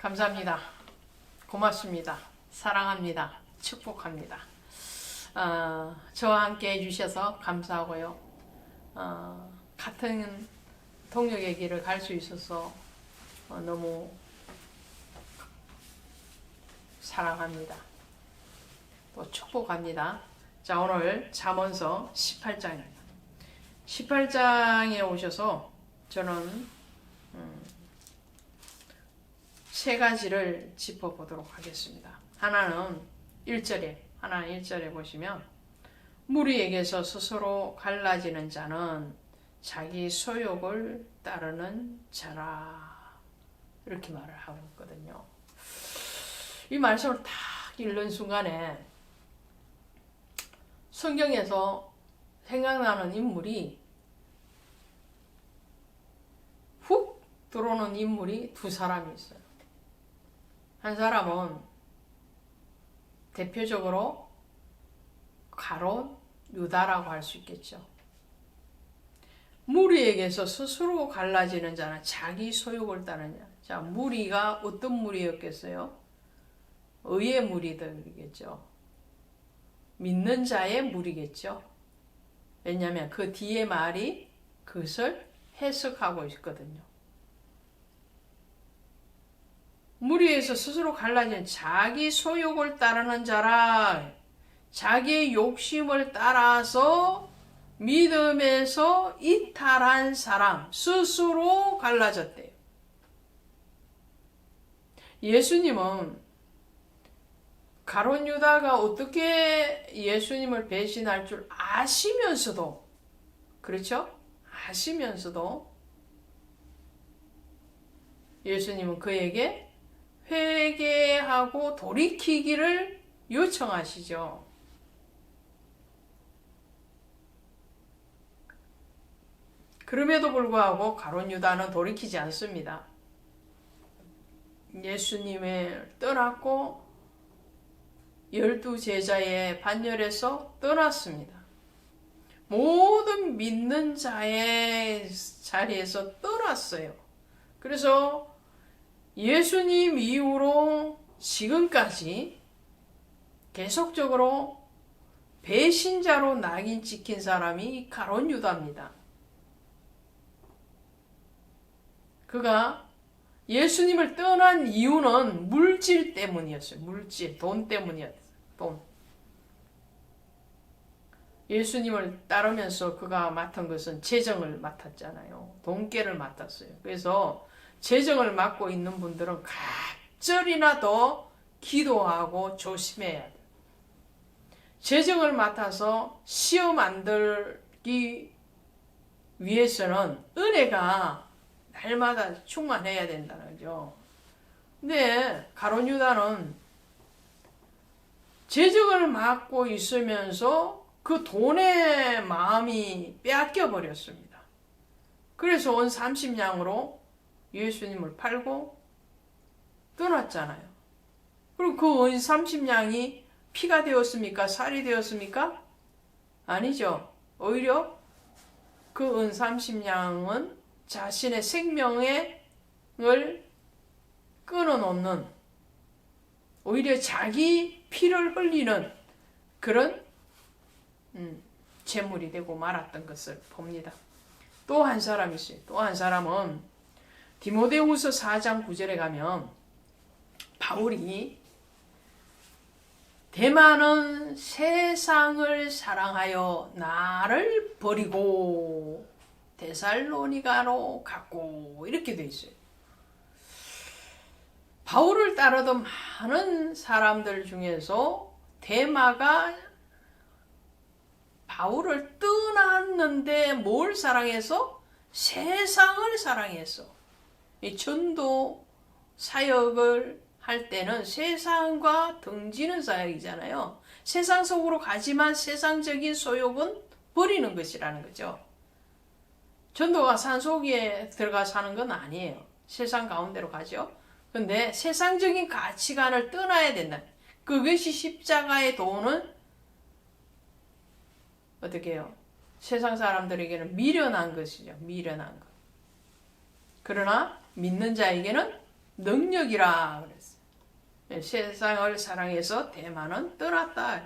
감사합니다. 고맙습니다. 사랑합니다. 축복합니다. 어, 저와 함께 해주셔서 감사하고요. 어, 같은 동력의 길을 갈 수 있어서 어, 너무 사랑합니다. 또 축복합니다. 자, 오늘 잠언서 18장입니다. 18장에 오셔서 저는 음, 세 가지를 짚어보도록 하겠습니다. 하나는 1절에, 하나는 1절에 보시면 무리에게서 스스로 갈라지는 자는 자기 소욕을 따르는 자라. 이렇게 말을 하고 있거든요. 이 말씀을 딱 읽는 순간에 성경에서 생각나는 인물이 훅 들어오는 인물이 두 사람이 있어요. 한 사람은 대표적으로 가론 유다라고 할 수 있겠죠. 무리에게서 스스로 갈라지는 자는 자기 소욕을 따르는 자. 자, 무리가 어떤 무리였겠어요? 의의 무리들이겠죠. 믿는 자의 무리겠죠. 왜냐하면 그 뒤에 말이 그것을 해석하고 있거든요. 무리에서 스스로 갈라진 자기 소욕을 따르는 자라 자기의 욕심을 따라서 믿음에서 이탈한 사람 스스로 갈라졌대요. 예수님은 가론 유다가 어떻게 예수님을 배신할 줄 아시면서도 그렇죠? 아시면서도 예수님은 그에게 회개하고 돌이키기를 요청하시죠. 그럼에도 불구하고 가론 유다는 돌이키지 않습니다. 예수님을 떠났고 열두 제자의 반열에서 떠났습니다. 모든 믿는 자의 자리에서 떠났어요. 그래서 예수님 이후로 지금까지 계속적으로 배신자로 낙인 찍힌 사람이 가론 유다입니다. 그가 예수님을 떠난 이유는 물질 때문이었어요. 물질, 돈 때문이었어요. 돈. 예수님을 따르면서 그가 맡은 것은 재정을 맡았잖아요. 돈깨를 맡았어요. 그래서 재정을 맡고 있는 분들은 갑절이나 더 기도하고 조심해야 돼요. 재정을 맡아서 시험 안 들기 위해서는 은혜가 날마다 충만해야 된다는 거죠. 근데 가론 유다는 재정을 맡고 있으면서 그 돈의 마음이 빼앗겨 버렸습니다. 그래서 온 30냥으로 예수님을 팔고 떠났잖아요. 그리고 그온 30냥이 피가 되었습니까? 살이 되었습니까? 아니죠. 오히려 그 은 30냥은 자신의 생명을 끊어놓는 오히려 자기 피를 흘리는 그런 음, 재물이 되고 말았던 것을 봅니다. 또 한 사람 있어요. 또 한 사람은 디모데후서 4장 9절에 가면 바울이 대만은 세상을 사랑하여 나를 버리고 데살로니가로 갔고 이렇게 돼 있어요. 바울을 따르던 많은 사람들 중에서 대마가 바울을 떠났는데 뭘 사랑해서? 세상을 사랑해서. 이 전도 사역을 할 때는 세상과 등지는 사역이잖아요. 세상 속으로 가지만 세상적인 소욕은 버리는 것이라는 거죠. 전도가 산 속에 들어가 사는 건 아니에요. 세상 가운데로 가죠. 근데 세상적인 가치관을 떠나야 된다. 그것이 십자가의 도는 어떻게 해요? 세상 사람들에게는 미련한 것이죠. 미련한 것. 그러나 믿는 자에게는 능력이라 그랬어요. 세상을 사랑해서 대만은 떠났다.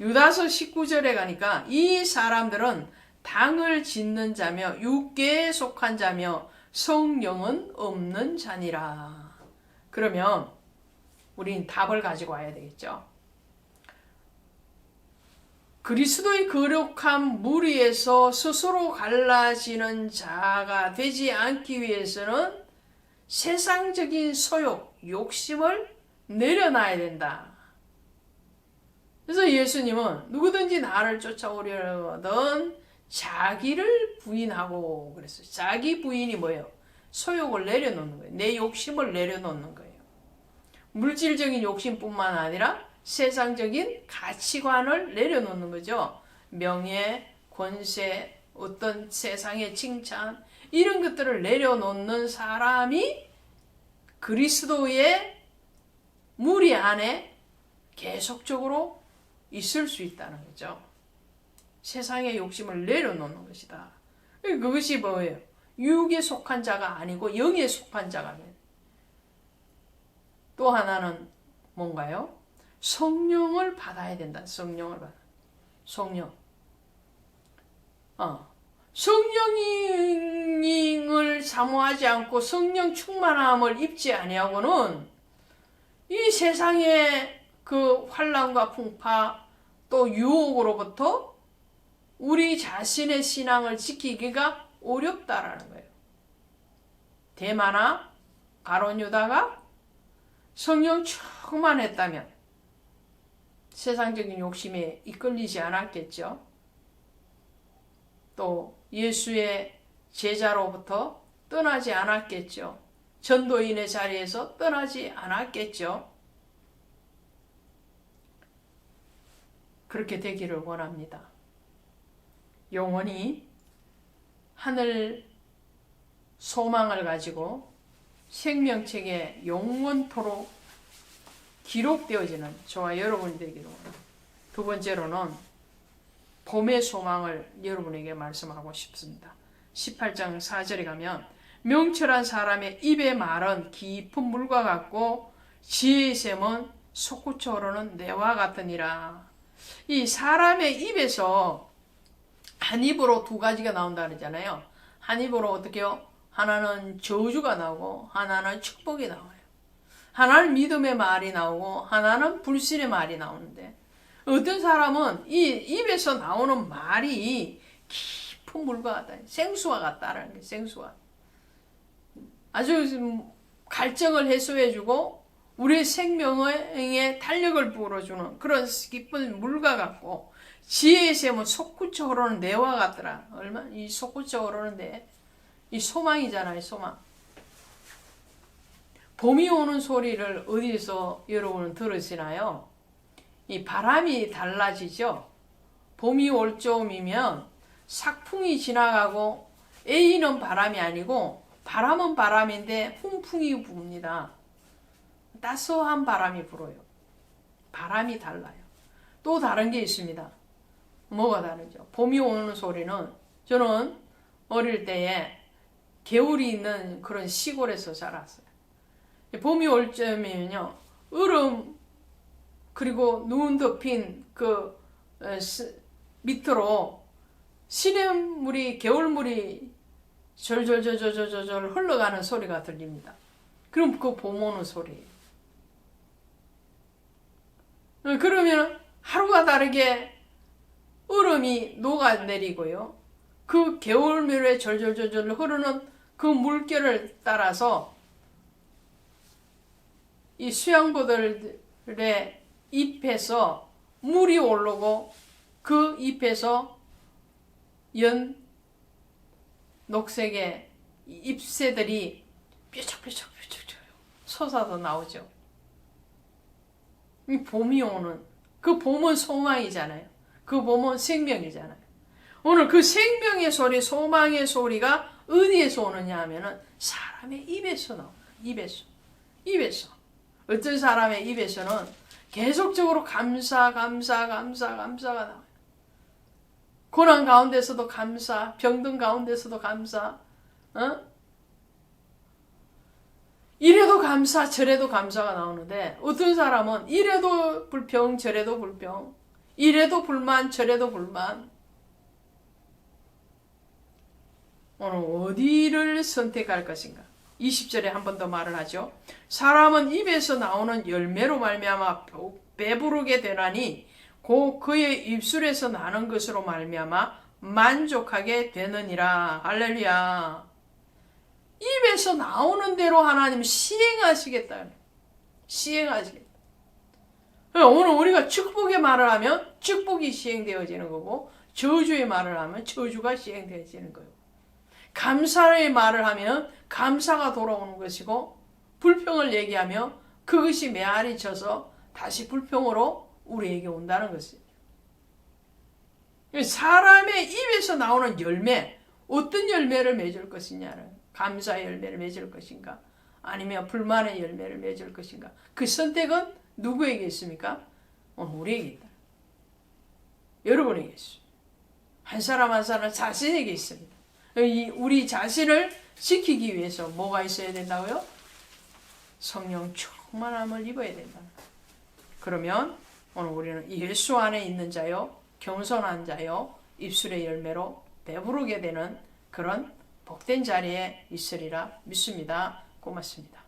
유다서 19절에 가니까 이 사람들은 당을 짓는 자며 육계에 속한 자며 성령은 없는 자니라. 그러면 우린 답을 가지고 와야 되겠죠. 그리스도의 거룩한 무리에서 스스로 갈라지는 자가 되지 않기 위해서는 세상적인 소욕, 욕심을 내려놔야 된다. 그래서 예수님은 누구든지 나를 쫓아오려거든 자기를 부인하고 그랬어요. 자기 부인이 뭐예요? 소욕을 내려놓는 거예요. 내 욕심을 내려놓는 거예요. 물질적인 욕심뿐만 아니라 세상적인 가치관을 내려놓는 거죠. 명예, 권세, 어떤 세상의 칭찬, 이런 것들을 내려놓는 사람이 그리스도의 무리 안에 계속적으로 있을 수 있다는 거죠. 세상의 욕심을 내려놓는 것이다. 그것이 뭐예요? 육에 속한 자가 아니고 영에 속한 자가 또 하나는 뭔가요? 성령을 받아야 된다. 성령을 받아. 성령. 어. 성령을 사모하지 않고 성령 충만함을 입지 아니하고는 이 세상의 그 환란과 풍파 또 유혹으로부터 우리 자신의 신앙을 지키기가 어렵다라는 거예요. 대마나 가론 유다가 성령 충만했다면 세상적인 욕심에 이끌리지 않았겠죠. 또 예수의 제자로부터 떠나지 않았겠죠. 전도인의 자리에서 떠나지 않았겠죠. 그렇게 되기를 원합니다. 영원히 하늘 소망을 가지고 생명책에 영원토록 기록되어지는 저와 여러분이 되기를. 두 번째로는 봄의 소망을 여러분에게 말씀하고 싶습니다. 18장 4절에 가면 명철한 사람의 입의 말은 깊은 물과 같고 지혜의 샘은 솟구쳐 오르는 내와 같으니라. 이 사람의 입에서 한 입으로 두 가지가 나온다 그러잖아요. 한 입으로 어떻게요? 하나는 저주가 나오고 하나는 축복이 나와요. 하나는 믿음의 말이 나오고 하나는 불신의 말이 나오는데 어떤 사람은 이 입에서 나오는 말이 깊은 물과 같다. 생수와 같다라는 게 생수와. 아주 갈증을 해소해주고 우리의 생명에 탄력을 불어주는 그런 깊은 물과 같고 지혜의 샘은 솟구쳐 오르는 내와 같더라. 얼마 이 솟구쳐 오르는데 이 소망이잖아요, 소망. 봄이 오는 소리를 어디서 여러분은 들으시나요? 이 바람이 달라지죠. 봄이 올 쯤이면 삭풍이 지나가고 A는 바람이 아니고 바람은 바람인데 훈풍이 붑니다. 따스한 바람이 불어요. 바람이 달라요. 또 다른 게 있습니다. 뭐가 다르죠? 봄이 오는 소리는 저는 어릴 때에 개울이 있는 그런 시골에서 자랐어요. 봄이 올 쯤이면요. 얼음 그리고 눈 덮인 그 밑으로 시냇물이 겨울물이 절절절절절절 흘러가는 소리가 들립니다. 그럼 그 봄 오는 소리예요. 그러면 하루가 다르게 얼음이 녹아내리고요. 그 겨울물에 절절절절 흐르는 그 물결을 따라서 이 수양보들의 잎에서 물이 오르고 그 잎에서 연 녹색의 잎새들이 뾰족뾰족뾰족 솟아서 나오죠. 이 봄이 오는 그 봄은 소망이잖아요. 그 봄은 생명이잖아요. 오늘 그 생명의 소리, 소망의 소리가 어디에서 오느냐 하면은 사람의 입에서 나와. 입에서. 입에서. 어떤 사람의 입에서는 계속적으로 감사, 감사, 감사, 감사가 나와요. 고난 가운데서도 감사, 병든 가운데서도 감사, 어? 이래도 감사 저래도 감사가 나오는데 어떤 사람은 이래도 불평 저래도 불평 이래도 불만 저래도 불만 오늘 어디를 선택할 것인가 20절에 한 번 더 말을 하죠 사람은 입에서 나오는 열매로 말미암아 배부르게 되나니 고 그의 입술에서 나는 것으로 말미암아 만족하게 되느니라 할렐루야 입에서 나오는 대로 하나님 시행하시겠다. 시행하시겠다. 그러니까 오늘 우리가 축복의 말을 하면 축복이 시행되어지는 거고 저주의 말을 하면 저주가 시행되어지는 거예요. 감사의 말을 하면 감사가 돌아오는 것이고 불평을 얘기하며 그것이 메아리 쳐서 다시 불평으로 우리에게 온다는 것이에요. 사람의 입에서 나오는 열매, 어떤 열매를 맺을 것이냐는 감사의 열매를 맺을 것인가? 아니면 불만의 열매를 맺을 것인가? 그 선택은 누구에게 있습니까? 오늘 우리에게 있다. 여러분에게 있습니다. 한 사람 한 사람 자신에게 있습니다. 이 우리 자신을 지키기 위해서 뭐가 있어야 된다고요? 성령 충만함을 입어야 된다. 그러면 오늘 우리는 예수 안에 있는 자요, 겸손한 자요, 입술의 열매로 배부르게 되는 그런 복된 자리에 있으리라 믿습니다. 고맙습니다.